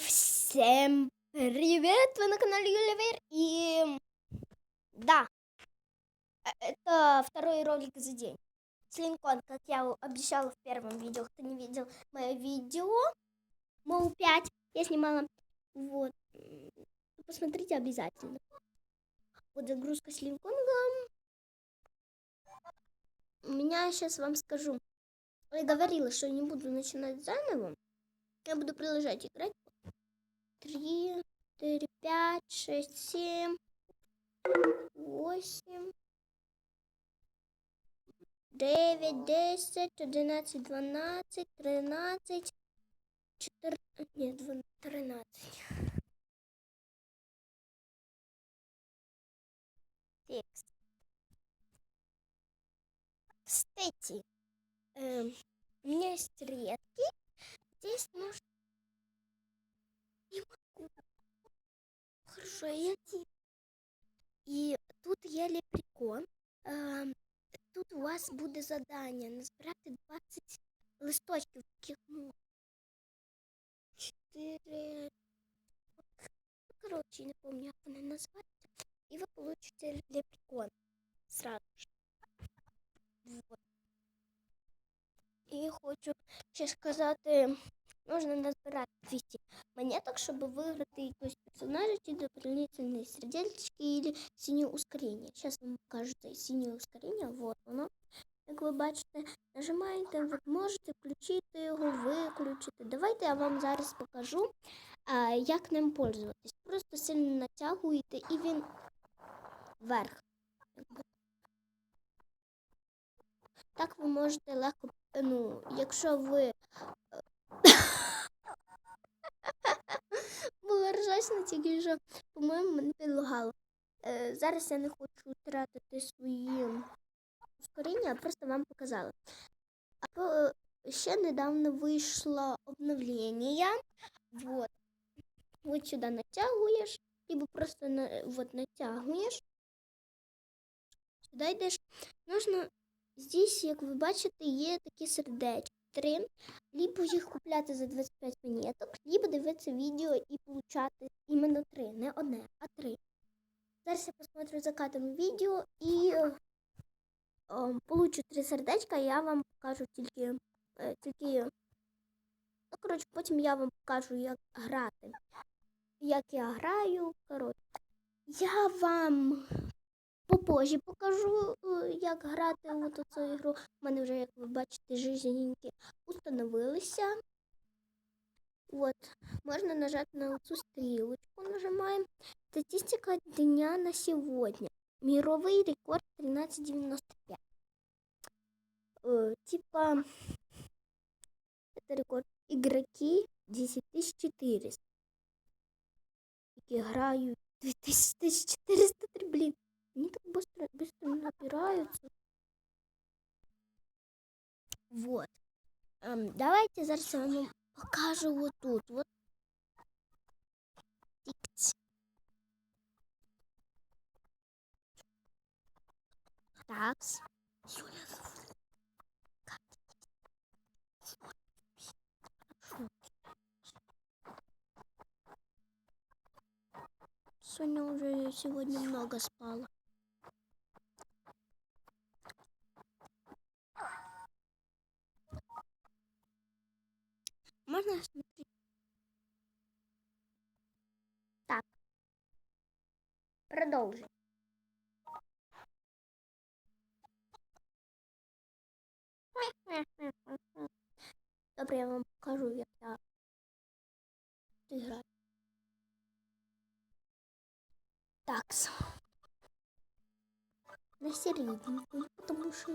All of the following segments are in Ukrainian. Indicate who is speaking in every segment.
Speaker 1: Всем привет! Вы на канале Юливер и да, э, это второй ролик за день. Слинкон, как я обещала в первом видео, кто не видел мое видео, Моу 5 я снимала, вот, посмотрите обязательно. Вот загрузка с. У меня сейчас вам скажу. Я говорила, что не буду начинать заново. Я буду продолжать играть. Три, четыре, пять, шесть, семь, восемь, девять, десять, одиннадцать, двенадцать, тринадцать, четырнадцать, нет, тринадцать. Текст. Кстати, эм, у меня есть редкий. Здесь нужно... Я І тут є лепрекон. Эм, тут у вас буде задання назбирати 20 листочків таких, ну, 4... Коротше, не пам'ятаю, як вони називаються. І ви получите лепрекон сразу же. Вот. І хочу ще сказати, можна назбирати 200 монеток, щоб виграти якогось персонажа, чи дополнительные сердечки или синє ускорення. Зараз вам покажу це синє ускорення, вот воно. Як ви бачите, нажимаєте, ви можете включити його, виключити. Давайте я вам зараз покажу, як ним пользуватись. Просто сильно натягуєте і він вверх. Так ви можете легко, ну, якщо ви ржачно, тільки що, по-моєму, мене підлагало. Е, зараз я не хочу втратити свої ускорення, просто вам показала. А по, ще недавно вийшло обновлення. Вот. Вот сюди натягуєш, либо просто на, вот, натягуєш. Сюди йдеш. Нужно Здесь, як ви бачите, є такі сердечки. Три. Либо їх купляти за 25 монеток, либо дивитися відео і получати іменно три. Не одне, а три. Зараз я посмотрю закатом відео і о, о, получу три сердечка, я вам покажу тільки. Е, тільки ну, коротше, потім я вам покажу, як грати. Як я граю. коротше. Я вам попозже покажу, е, як грати у цю ігру. У мене вже, як ви бачите, жизненьки установилися. От, можна нажати на цю стрілочку, нажимаємо. Статистика дня на сьогодні. Мировий рекорд 1395. Э, типа, это рекорд. Игроки 10400. Играют 2403, блин. Они так быстро, быстро набираются. Вот. Эм, давайте зараз я вам покажу вот тут. Вот. Такс. Соня уже сегодня много спала. Добре, я вам покажу, як я граю. Такс. На серединку, потому что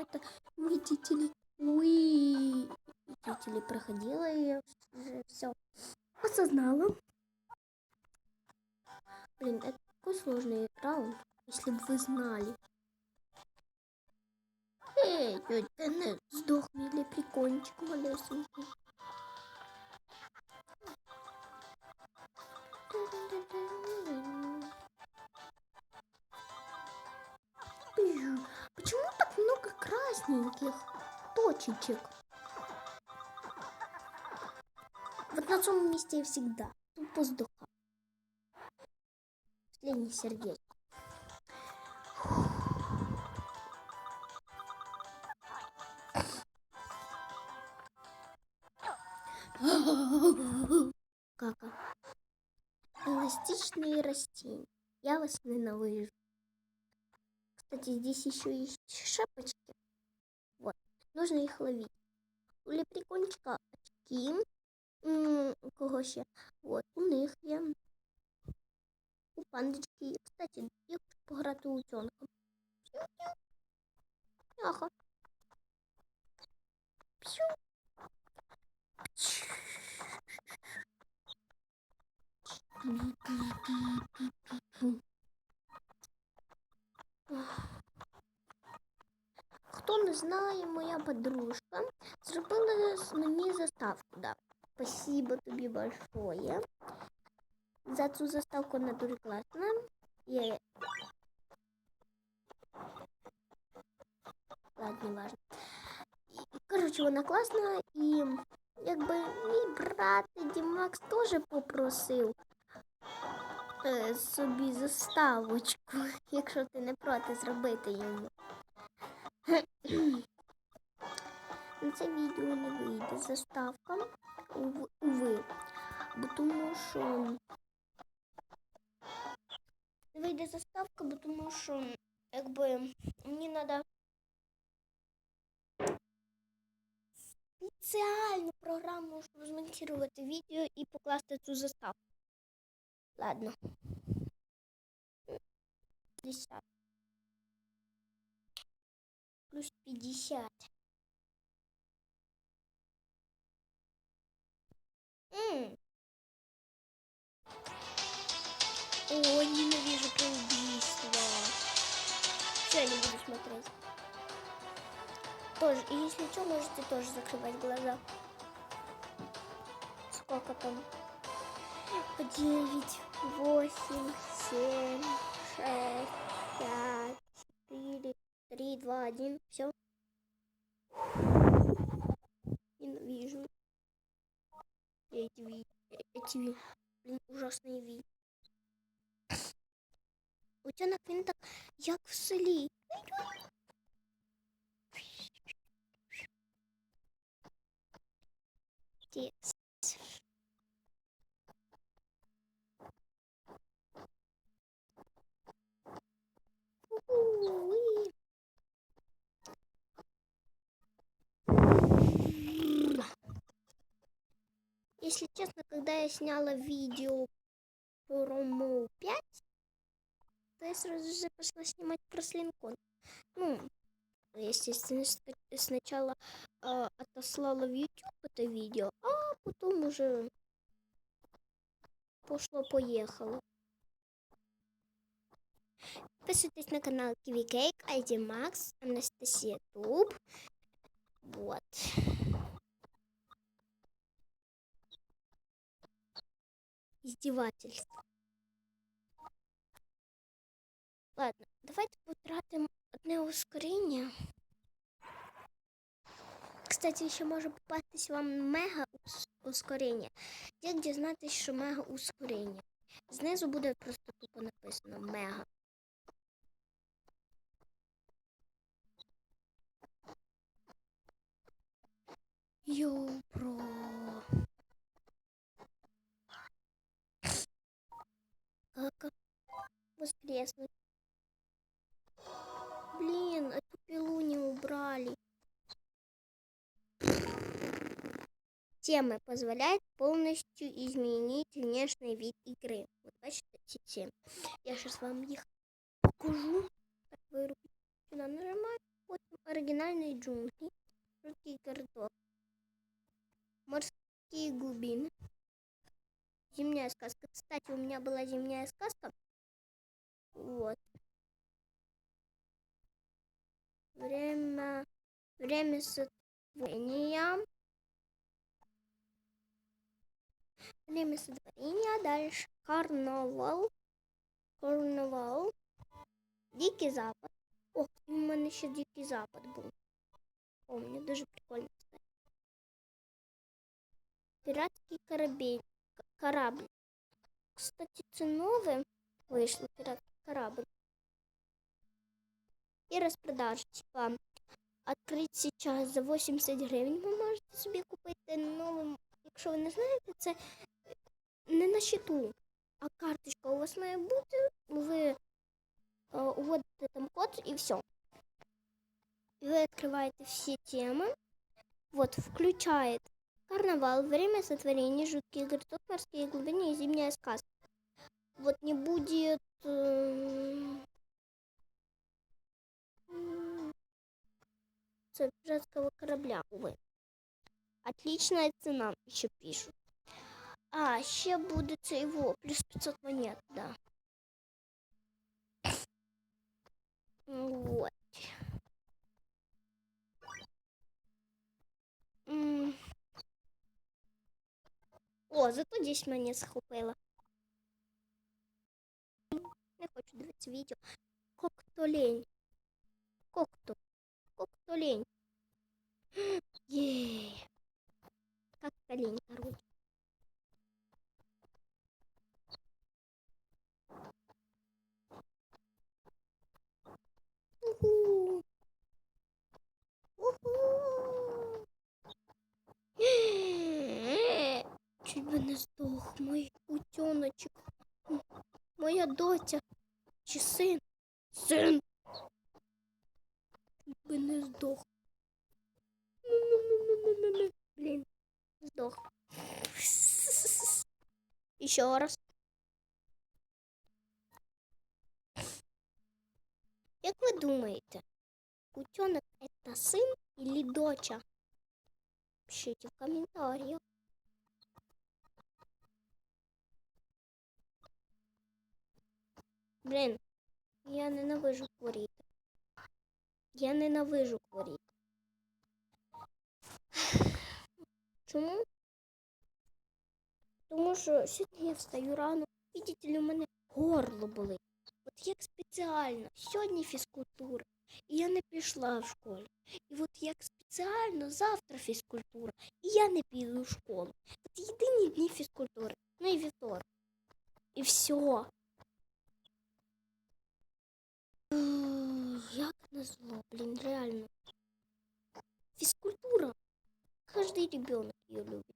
Speaker 1: это, видите ли, уи, видите ли, проходила и я уже все осознала. Блин, это такой сложный раунд, если бы вы знали. Эй, тетя, не сдохни или прикончик малесенький. Почему так много красненьких точечек? Вот На цьому місці я завжди тупо здохав. Последнє Кака. Эластичные растения. Я вас ненавижу. Кстати, здесь еще есть шапочки. Вот. Нужно их ловить. У лепрекончика очки. У кого ще? Вот, у них є. У пандочки. Кстати, я хочу пограти утенком. Ага. Пью. Хто не знає, моя подружка зробила з- мені заставку. Да. Спасибо тобі большое. За цю заставку вона дуже класна. Я... Ладно, не важно. І, Коротше, вона класна і якби брат Дімакс теж попросив е, собі заставочку, якщо ти не проти зробити йому. Це відео не вийде заставка, ув- уви, бо тому що не вийде заставка, бо тому що якби мені треба спеціальну програму, щоб змонтувати відео і покласти цю заставку. Ладно. 50. Плюс 50. М. Ой, ненавижу про убийство. Все, не буду смотреть. Тоже, если что, можете тоже закрывать глаза. Сколько там? Девять, восемь, семь, шесть, пять, четыре, три, два, один. Все. Ненавижу. Эти ви... Эти. Блин, ужасные ви. Утенок він так, як в селі. У-у-уи. Если честно, когда я сняла видео про Моу 5, то я сразу же пошла снимать про Слинкон. Ну, естественно, ска- сначала э, отослала в YouTube это видео, а потом уже пошло-поехало. Подписывайтесь на канал Kiwi Cake, ID Max, Анастасия Туб. Вот. Издевательство. Ладно, давайте потратимо одне ускорення. Кстати, ще може попастись вам мега ус- ускорення. Як дізнатись, що мега ускорення? Знизу буде просто тупо написано мега. Йоу. Как воскреснуть? Темы позволяет полностью изменить внешний вид игры. Вот ці темы. Я сейчас вам их покажу. Так, вырубить. Сюда нажимаю. Вот оригинальные джунгли. Жуткий городок. Морские глубины. Зимняя сказка. Кстати, у меня была зимняя сказка. Вот. Время, время сотворения. Время сотворения. Дальше карнавал. Карнавал. Дикий Запад. О, у мене ще Дикий Запад був. Помню, дуже прикольно. кстати. Піратський корабель. корабль. Кстати, це нове вийшло піратський корабль. І розпродаж, типа, відкрити сейчас за 80 гривень ви можете собі купити новим. Якщо ви не знаєте, це не на щиту, а карточка у вас має бути. Ви е, вводите там код і все. И вы открываете все темы. Вот, включает карнавал, время сотворения, жуткие городок, морские глубины и зимняя сказка. Вот не будет... м, ц- пиратского корабля, увы. Отличная цена, еще пишут. А, ще буде це його, плюс 500 монет, да. Вот. О, зато 10 монет схопила. Не хочу дивитися відео. Кокто лень. Кокто. Кокто лень. Єй. Как лень, короче. Здох. Еще раз. Як ви думаєте, утенок это сын или доча? Пишите в комментариях. Блін, я ненавижу хворіти. Я ненавижу хворіти. Чому? Тому що сьогодні я встаю рано. Видите ли, у мене горло болить. От як спеціально. Сьогодні фізкультура. І я не пішла в школу. І от як спеціально завтра фізкультура. І я не піду в школу. От єдині дні фізкультури. Ну і вівторок. І все. Як назло, блін, реально. Фізкультура. Каждый ребенок ее любит.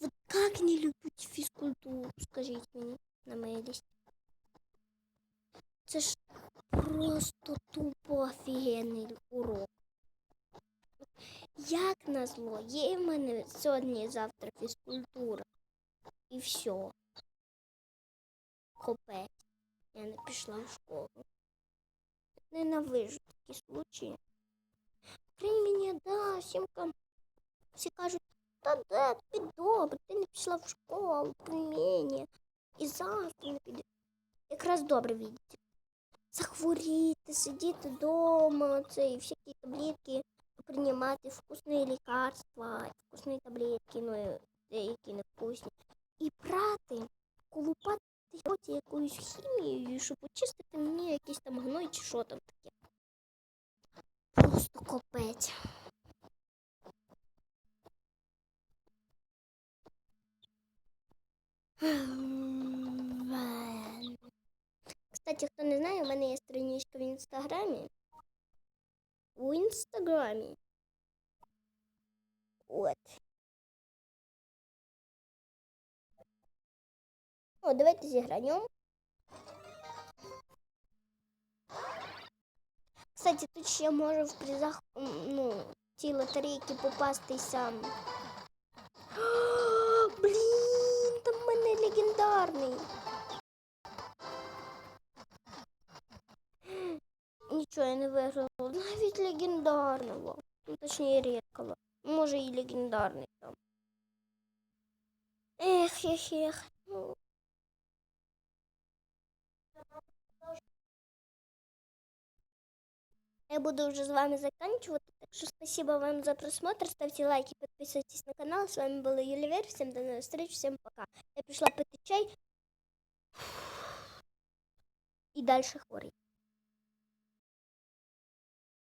Speaker 1: Вот как не любить физкультуру, скажите мне на моей листі. Це ж просто тупо офігенний урок. Як назло, є в мене сьогодні і завтра фізкультура. І все. Копець. Я не пішла в школу. Ненавижу такі случаї. Крім мені, да, всім всі кажуть, та де, тобі добре, ти не пішла в школу, примені. І завтра не підеш. Якраз добре видите. Захворіти, сидіти вдома, це і всякі таблетки, приймати вкусні лікарства, вкусні таблетки, ну, деякі не вкусні. І прати, колупати якоюсь хімією, щоб очистити мені якийсь там гной чи що там О, давайте зіграємо. Кстати, тут ще може в призах м, ну, ці лотерейки попастися. Блін, там в мене легендарний. Нічого я не виграла. Навіть легендарного. Ну, точніше, рідкого. Може і легендарний там. Ех, ех, ех. Ну, Я буду уже с вами заканчивать. Так что спасибо вам за просмотр. Ставьте лайки, подписывайтесь на канал. С вами была Юлия Вер. Всем до новых встреч. Всем пока. Я пришла пить чай. И дальше хворей.